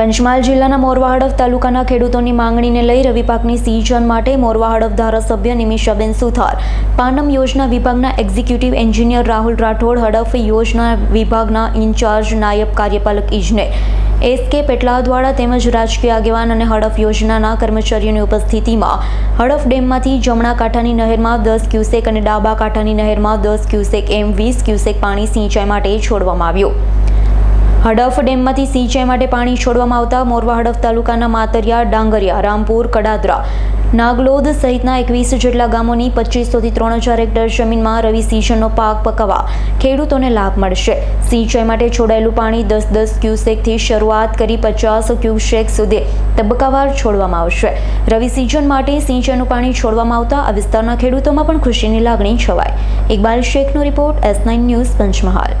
પંચમહાલ જિલ્લાના મોરવા હડફ તાલુકાના ખેડૂતોની માંગણીને લઈ રવિ પાકની સિંચન માટે મોરવા હડફ ધારાસભ્ય નિમિષાબેન સુથાર. પાનમ યોજના વિભાગના એક્ઝિક્યુટિવ એન્જિનિયર રાહુલ રાઠોડ, હડફ યોજના વિભાગના ઇન્ચાર્જ નાયબ કાર્યપાલક ઇજનેર એસ કે પેટલાદવાળા તેમજ રાજકીય આગેવાન અને હડફ યોજનાના કર્મચારીઓની ઉપસ્થિતિમાં હડફ ડેમમાંથી જમણા કાંઠાની નહેરમાં દસ ક્યુસેક અને ડાબા કાંઠાની નહેરમાં દસ ક્યુસેક એમ વીસ ક્યુસેક પાણી સિંચાઈ માટે છોડવામાં આવ્યું. હડફ ડેમમાંથી સિંચાઈ માટે પાણી છોડવામાં આવતા મોરવા હડફ તાલુકાના માતરિયા, ડાંગરિયા, રામપુર, કડાદરા, નાગલોદ સહિતના એકવીસ જેટલા ગામોની પચીસોથી ત્રણ હજાર હેક્ટર જમીનમાં રવિ સિઝનનો પાક પકવવા ખેડૂતોને લાભ મળશે. સિંચાઈ માટે છોડાયેલું પાણી દસ દસ ક્યુસેકથી શરૂઆત કરી પચાસ ક્યુસેક સુધી તબક્કાવાર છોડવામાં આવશે. રવિ સિઝન માટે સિંચાઈનું પાણી છોડવામાં આવતા આ વિસ્તારના ખેડૂતોમાં પણ ખુશીની લાગણી છવાય Iqbal શેખનો report S nine news Panchmahal.